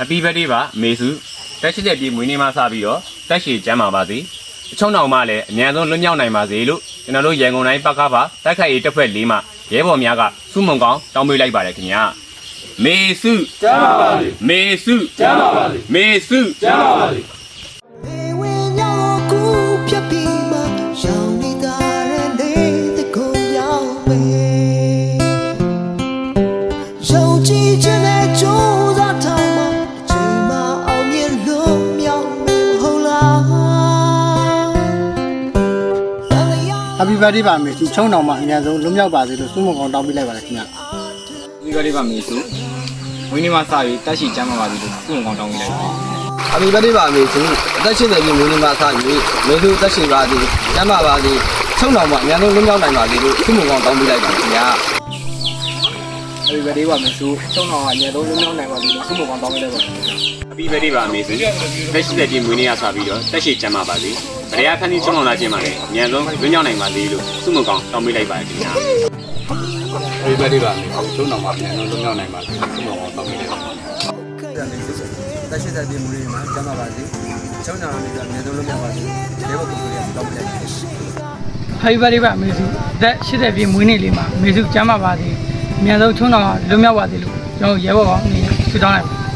Happy birthday ပါအမေစုတက်ရှိတဲ့ပြည်မွေးနေ့မှစပြီးတော့တက်ရှိကျမ်းပါပါစေအချုံတော်မှလည်းအမြန်ဆုံးလွတ်မြောက်နိုင်ပါစေလို့ကျွန်တော်တို့ရန်ကုန်တိုင်းပကပါတိုက်ခိုက်ရေးတပ်ဖွဲ့လေးမှရဲဘော်များကစုမုံကောင်းတောင်းပေးလိုက်ပါတယ်ခင်ဗျာမေစုကျမ်းပါပါစေမေစုကျမ်းပါပါစေမေစုကျမ်းပါပါစေ Happy birthday ပါမေစုချုံတော်မှာအများဆုံးလွတ်မြောက်ပါစေလို့ဆုမွန်ကောင်းတောင်းပေးလိုက်ပါတယ်ခင်ဗျာဒီကလေးပါမေစုဝင်းနေမှာစပြီးတက်ရှိကျမ်းပါပါလို့ခုံကောင်းတောင်းပေးလိုက်ပါအမီဘတ်ဒေးပါမေသူအသက်ရှင်နေပြီမွေးနေ့မှာစ၍မေသူအသက်ရှင်ပါသည်ကျမ်းပါပါသည်ချုံတော်မှာအများဆုံးလွတ်မြောက်နိုင်ပါစေလို့ဆုမွန်ကောင်းတောင်းပေးလိုက်ပါခင်ဗျာအဲဒီကလေးပါမေစုချုံတော်ကအရင်ဆုံးလုံးလုံးနိုင်ပါလို့ခုံကောင်းတောင်းပေးလိုက်ပါ Happy birthday ပါအမေစုတက်ရှိတဲ့ပြည်မွေးနေ့ကစပြီးတော့တက်ရှိကျမ်းပါပါစေ ဗရေအခန်းကြီးချုံတော်လာခြင်းပါလေအမြန်ဆုံးလွတ်မြောက်နိုင်ပါစေလို့စုမုံကောင်းတောင်းပေးလိုက်ပါတယ်ခင်ဗျာဒီဘက်ဒီပါမယ်ချုံတော်မှာပြန်လို့လွတ်မြောက်နိုင်ပါစေဆုမတော်တောင်းပေးလိုက်ပါသက်ရှင်တဲ့ဒီမွေးနေ့မှာကျမ်းပါပါသည်ချုံတော်မှာအများဆုံးလွတ်မြောက်ပါစေဒေဝပုဂ္ဂိုလ်ရဲ့တောင်းပေးလိုက်ပါ Happy birthday ပါမေစုသက်80ပြည့်မွေးနေ့လေးမှာမေစုကျမ်းပါပါစေအမြန်ဆုံးချုံတော်လွတ်မြောက်ပါစေလို့ကျွန်တော်ရဲဘော်ကောင်းအနေနဲ့ဆုတောင်းလိုက်ပါ